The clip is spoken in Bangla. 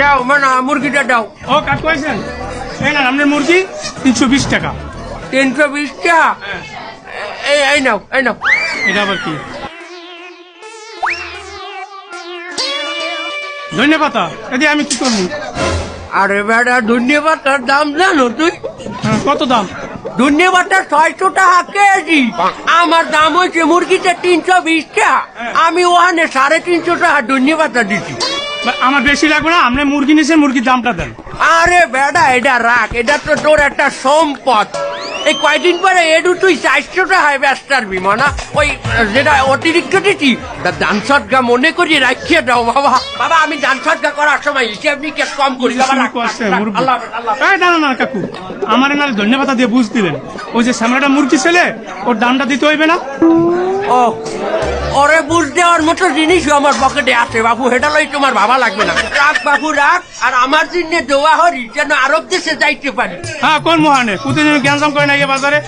দাও মানে মুরগিটা দাও। ও কাট করেছেন? এই না আপনার মুরগি তিনশো বিশ টাকা। তিনশো বিশ টাকা? এই এই নাও এই নাও। এটা আবার কি? ধন্যবাদ এদি আমি কি করব? আরে বেটা ধন্যবাদটার দাম জানো তুই? হ্যাঁ, কত দাম? ধন্যবাদটা ছয়শো টাকা কেজি। আমার দাম হয়েছে মুরগিটা তিনশো বিশ টাকা। আমি ওখানে সাড়ে তিনশো টাকা ধন্যবাদটা দিচ্ছি আমার বেশি লাগবে না আপনি মুরগি নিয়েছেন মুরগির দামটা দেন। আরে বেটা এটা রাখ এটা তো তোর একটা সম্পদ। এই কয়দিন পরে এডু তুই চারশো টাকায় ব্যস্ত পারবি মানা ওই যেটা অতিরিক্ত দিচ্ছি তা দান সৎগা মনে করি রাখিয়ে দাও বাবা। বাবা আমি দান সৎগা করার সময় হিসেব নিকেশ কম করি। না না না কাকু। আমার নাহলে ধন্যবাদ দিয়ে বুঝ দিলেন। ওই যে সামলাটা মুরগি ছেলে ওর দামটা দিতে হইবে না? ও ওরে বুঝ দেওয়ার মতো জিনিসও আমার পকেটে আছে বাবু, হেটা লই তোমার ভাবা লাগবে না। রাখ বাবু, রাখ, আর আমার জন্য দোয়া হরি, যেন আরব দেশে যাইতে পারি। হ্যাঁ কোন মহানে? প্রতিদিন জ্ঞান করে না বাজারে?